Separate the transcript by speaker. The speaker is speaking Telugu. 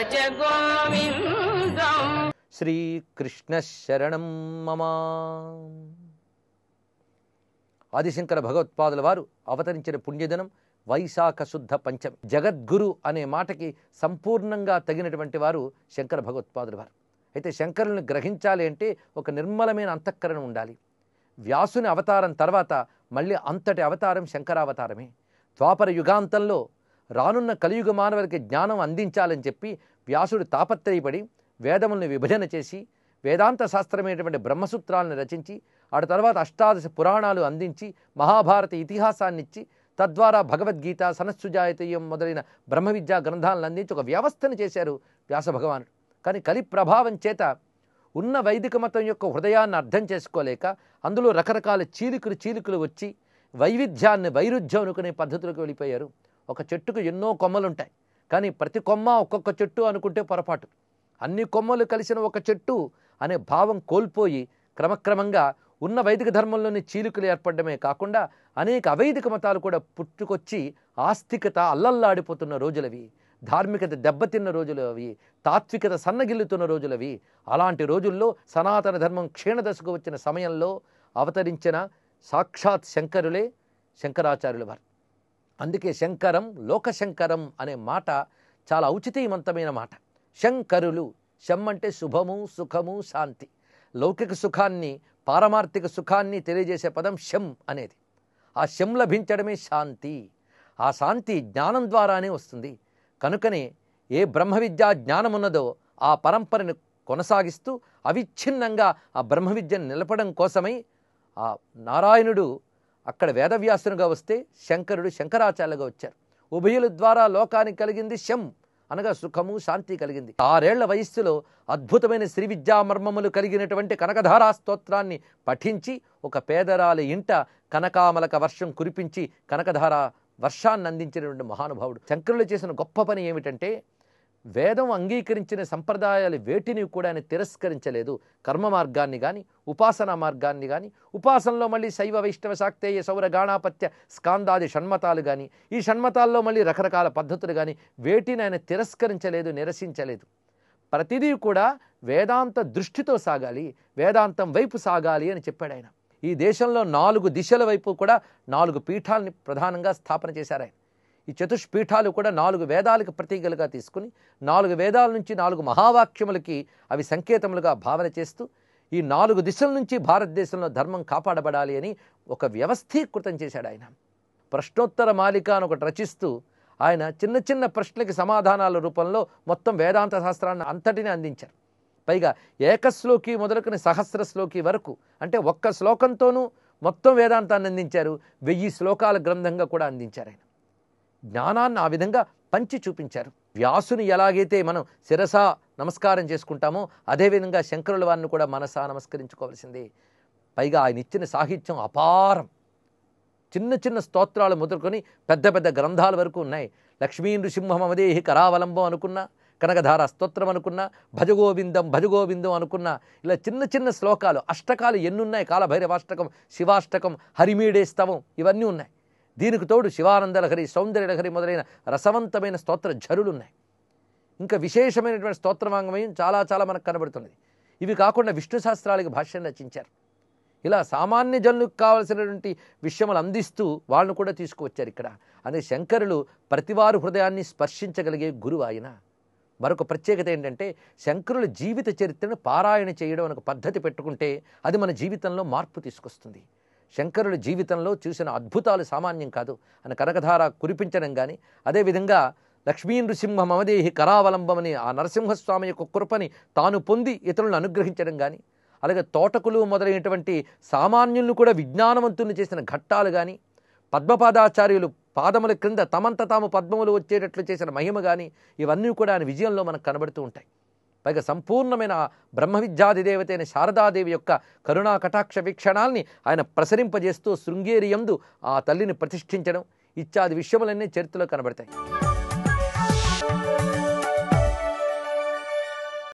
Speaker 1: భజ గోవిందం
Speaker 2: శ్రీకృష్ణ శరణం మమ. ఆదిశంకర భగవత్పాదుల వారు అవతరించిన పుణ్యదినం వైశాఖ శుద్ధ పంచమి. జగద్గురు అనే మాటకి సంపూర్ణంగా తగినటువంటి వారు శంకర భగవత్పాదుల వారు. అయితే శంకరుల్ని గ్రహించాలి అంటే ఒక నిర్మలమైన అంతఃకరణ ఉండాలి. వ్యాసుని అవతారం తర్వాత మళ్ళీ అంతటి అవతారం శంకరావతారమే. ద్వాపర యుగాంతంలో రానున్న కలియుగ మానవులకి జ్ఞానం అందించాలని చెప్పి వ్యాసుడు తాపత్రయపడి వేదముల్ని విభజన చేసి వేదాంత శాస్త్రమైనటువంటి బ్రహ్మసూత్రాలను రచించి ఆడ తర్వాత అష్టాదశ పురాణాలు అందించి మహాభారత ఇతిహాసాన్ని ఇచ్చి తద్వారా భగవద్గీత సనస్సుజాయతీయం మొదలైన బ్రహ్మ విద్యా గ్రంథాలను అందించి ఒక వ్యవస్థను చేశారు వ్యాస భగవానుడు. కానీ కలి ప్రభావం చేత ఉన్న వైదిక మతం యొక్క హృదయాన్ని అర్థం చేసుకోలేక అందులో రకరకాల చీలికలు చీలికలు వచ్చి వైవిధ్యాన్ని వైరుధ్యం అనుకునే పద్ధతులకు వెళ్ళిపోయారు. ఒక చెట్టుకు ఎన్నో కొమ్మలుంటాయి. కానీ ప్రతి కొమ్మ ఒక్కొక్క చెట్టు అనుకుంటే పొరపాటు. అన్ని కొమ్మలు కలిసిన ఒక చెట్టు అనే భావం కోల్పోయి క్రమక్రమంగా ఉన్న వైదిక ధర్మంలోని చీలికలు ఏర్పడమే కాకుండా అనేక అవైదిక మతాలు కూడా పుట్టుకొచ్చి ఆస్తికత అల్లల్లాడిపోతున్న రోజులవి ధార్మికత దెబ్బతిన్న రోజులు అవి తాత్వికత సన్నగిల్లుతున్న రోజులవి. అలాంటి రోజుల్లో సనాతన ధర్మం క్షీణదశకు వచ్చిన సమయంలో అవతరించిన సాక్షాత్ శంకరులే శంకరాచార్యుల వారు. అందుకే శంకరం లోకశంకరం అనే మాట చాలా ఔచితీయవంతమైన మాట. శంకరులు శం అంటే శుభము సుఖము శాంతి. లౌకిక సుఖాన్ని పారమార్థిక సుఖాన్ని తెలియజేసే పదం శం అనేది. ఆ శం లభించడమే శాంతి. ఆ శాంతి జ్ఞానం ద్వారానే వస్తుంది. కనుకనే ఏ బ్రహ్మ విద్యా జ్ఞానం ఉన్నదో ఆ పరంపరను కొనసాగిస్తూ అవిచ్ఛిన్నంగా ఆ బ్రహ్మ విద్యను నిలపడం కోసమై ఆ నారాయణుడు అక్కడ వేదవ్యాసునిగా వస్తే శంకరుడు శంకరాచార్యులుగా వచ్చారు. ఉభయుల ద్వారా లోకానికి కలిగింది శం. అనగా సుఖము శాంతి కలిగింది. ఆరేళ్ళ వయస్సులో అద్భుతమైన శ్రీ విద్యామర్మములు కలిగినటువంటి కనకధారా స్తోత్రాన్ని పఠించి ఒక పేదరాలి ఇంట కనకామలక వర్షం కురిపించి కనకధార వర్షాన్ని అందించినటువంటి మహానుభావుడు. శంకరులు చేసిన గొప్ప పని ఏమిటంటే వేదం అంగీకరించిన సంప్రదాయాలు వేటిని కూడా ఆయన తిరస్కరించలేదు. కర్మ మార్గాన్ని కానీ ఉపాసనా మార్గాన్ని కానీ ఉపాసనలో మళ్ళీ శైవ వైష్ణవ శాక్తేయ సౌర గాణాపత్య స్కాందాది షణ్మతాలు కానీ ఈ షణ్మతాల్లో మళ్ళీ రకరకాల పద్ధతులు కానీ వేటిని ఆయన తిరస్కరించలేదు నిరసించలేదు. ప్రతిదీ కూడా వేదాంత దృష్టితో సాగాలి వేదాంతం వైపు సాగాలి అని చెప్పాడు ఆయన. ఈ దేశంలో నాలుగు దిశల వైపు కూడా నాలుగు పీఠాలని ప్రధానంగా స్థాపన చేశారు ఆయన. ఈ చతుష్పీఠాలు కూడా నాలుగు వేదాలకు ప్రతీకలుగా తీసుకుని నాలుగు వేదాల నుంచి నాలుగు మహావాక్యములకి అవి సంకేతములుగా భావన చేస్తూ ఈ నాలుగు దిశల నుంచి భారతదేశంలో ధర్మం కాపాడబడాలి అని ఒక వ్యవస్థీకృతం చేశాడు ఆయన. ప్రశ్నోత్తర మాలిక అని ఒకటి రచిస్తూ ఆయన చిన్న చిన్న ప్రశ్నలకి సమాధానాల రూపంలో మొత్తం వేదాంత శాస్త్రాన్ని అంతటిని అందించారు. పైగా ఏకశ్లోకి మొదలుకొని సహస్ర శ్లోకి వరకు అంటే ఒక్క శ్లోకంతోనూ మొత్తం వేదాంతాన్ని అందించారు. వెయ్యి శ్లోకాల గ్రంథంగా కూడా అందించారు ఆయన. జ్ఞానాన్ని ఆ విధంగా పంచి చూపించారు. వ్యాసుని ఎలాగైతే మనం శిరస నమస్కారం చేసుకుంటామో అదేవిధంగా శంకరుల వారిని కూడా మనసా నమస్కరించుకోవాల్సిందే. పైగా ఆయన ఇచ్చిన సాహిత్యం అపారం. చిన్న చిన్న స్తోత్రాలు మొదలుకొని పెద్ద పెద్ద గ్రంథాల వరకు ఉన్నాయి. లక్ష్మీ నృసింహమదేహి కరావలంబం అనుకున్నా కనకధార స్తోత్రం అనుకున్నా భజగోవిందం భజగోవిందం అనుకున్నా ఇలా చిన్న చిన్న శ్లోకాలు అష్టకాలు ఎన్నున్నాయి? కాలభైరవాష్టకం శివాష్టకం హరిమీడే స్తవం ఇవన్నీ ఉన్నాయి. దీనికి తోడు శివానందలహరి సౌందర్యలహరి మొదలైన రసవంతమైన స్తోత్ర ఝరులు ఉన్నాయి ఇంకా విశేషమైనటువంటి స్తోత్రవాంగమయం చాలా చాలా మనకు కనబడుతున్నది. ఇవి కాకుండా విష్ణు శాస్త్రాలకు భాష్యం రచించారు. ఇలా సామాన్య జనులకు కావలసినటువంటి విషయములు అందిస్తూ వాళ్ళను కూడా తీసుకువచ్చారు ఇక్కడ. అదే శంకరులు ప్రతివారు హృదయాన్ని స్పర్శించగలిగే గురువు ఆయన. మరొక ప్రత్యేకత ఏంటంటే శంకరుల జీవిత చరిత్రను పారాయణ చేయడం అనే ఒక పద్ధతి పెట్టుకుంటే అది మన జీవితంలో మార్పు తీసుకొస్తుంది. శంకరుడి జీవితంలో చూసిన అద్భుతాలు సామాన్యం కాదు. అని కనకధార కురిపించడం కానీ అదేవిధంగా లక్ష్మీ నృసింహ మమదేహి కరావలంబమని ఆ నరసింహస్వామి యొక్క కృపని తాను పొంది ఇతరులను అనుగ్రహించడం కానీ అలాగే తోటకులు మొదలైనటువంటి సామాన్యులను కూడా విజ్ఞానవంతుల్ని చేసిన ఘట్టాలు కానీ పద్మపాదాచార్యులు పాదముల క్రింద తమంత తాము పద్మములు వచ్చేటట్లు చేసిన మహిమ కానీ ఇవన్నీ కూడా ఆయన విజయంలో మనకు కనబడుతూ ఉంటాయి. పైగా సంపూర్ణమైన బ్రహ్మ విద్యాధిదేవత అయిన శారదాదేవి యొక్క కరుణా కటాక్ష వీక్షణాల్ని ఆయన ప్రసరింపజేస్తూ శృంగేరియందు ఆ తల్లిని ప్రతిష్ఠించడం ఇత్యాది విషయములన్నీ చరిత్రలో కనబడతాయి.